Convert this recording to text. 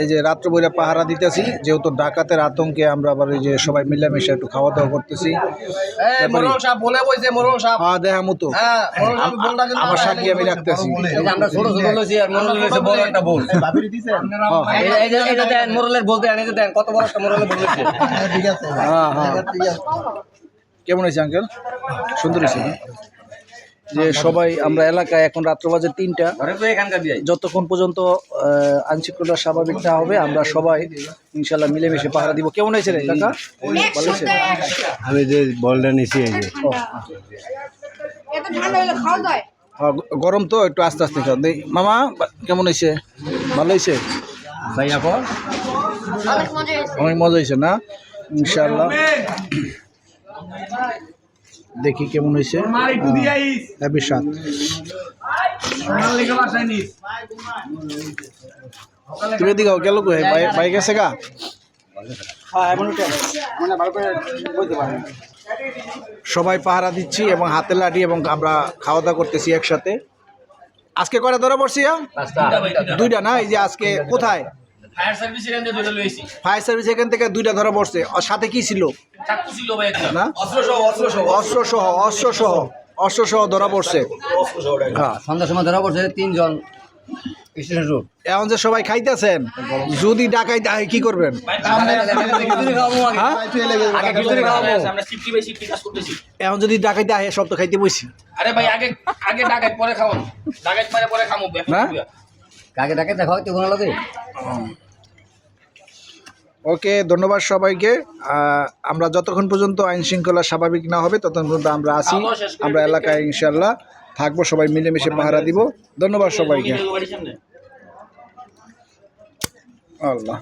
এই যে রাত্র বইরা পাহারা দিতেছি যেহেতু ডাকাতের আতঙ্কে আমরা আবার এই যে সবাই মিলেমিশে একটু খাওয়া দাওয়া করতেছি দেখা মতো। হ্যাঁ আমার সাক্ষী আমি রাখতেছি। হ্যাঁ, হ্যাঁ। হ্যাঁ কেমন হয়েছে আঙ্কেল সুন্দর হয়েছে না? যে সবাই আমরা এলাকায় এখন রাত্র বাজে তিনটা। যতক্ষণ পর্যন্ত আইনশৃঙ্খলা স্বাভাবিক না হবে আমরা সবাই ইনশাল্লাহ মিলেমিশে পাহারা দিব। কেমন হয়েছে রে কাকা? ভালো আমি যে বলটা নিছি এই যে। ও, এত ঠান্ডা হলে খাওয়া যায় হ্যাঁ, গরম তো একটু আস্তে আস্তে খাও। মামা কেমন হয়েছে? ভালো হয়েছে? ভাই আপন অনেক মজা হয়েছে। অনেক মজা হয়েছে না? ইনশাল্লাহ দেখি কেমন হয়েছে। হ্যাপি সাত। তুমি এদিকে গেল কই? বাইক আছে গা? সবাই পাহারা দিচ্ছি এবং হাতে লাঠি এবং আমরা খাওয়া দাওয়া করতেছি একসাথে। আজকে কয়টা ধরা পড়ছি হ্যাঁ? দুইটা না? এই যে আজকে কোথায়? ফায়ার সার্ভিস এখান থেকে ফায়ার সার্ভিস এখান থেকে দুইটা ধরা পড়ছে। আর সাথে কি ছিল? অস্ত্র সহ অস্ত্র সহ অস্ত্র সহ অস্ত্র সহ অস্ত্র সহ ধরা পড়ছে হ্যাঁ সন্ধ্যার সময় ধরা পড়ছে তিনজন এখন যে সবাই খাইতেছেন যদি ডাকাই দেয় কি করবেন হ্যাঁ? আগে খিচুড়ি খাওয়াবো আমরা সিফটি বাই সিফটি কাজ করতেছি এখন যদি ডাকাইতে আহে সব তো খাইতে বসি আরে ভাই আগে আগে ডাকাত পরে খাওয়ান ডাকাত পরে পরে খামো? কাকে ডাকে দেখা হয়তো কোনো লাগে ওকে ধন্যবাদ সবাইকে। আমরা যতক্ষণ পর্যন্ত আইন শৃঙ্খলা স্বাভাবিক না হবে ততক্ষণ পর্যন্ত আমরা আসি আমরা এলাকায় ইনশাল্লাহ থাকব সবাই মিলেমিশে পাহারা দিব। ধন্যবাদ সবাইকে। আল্লাহ।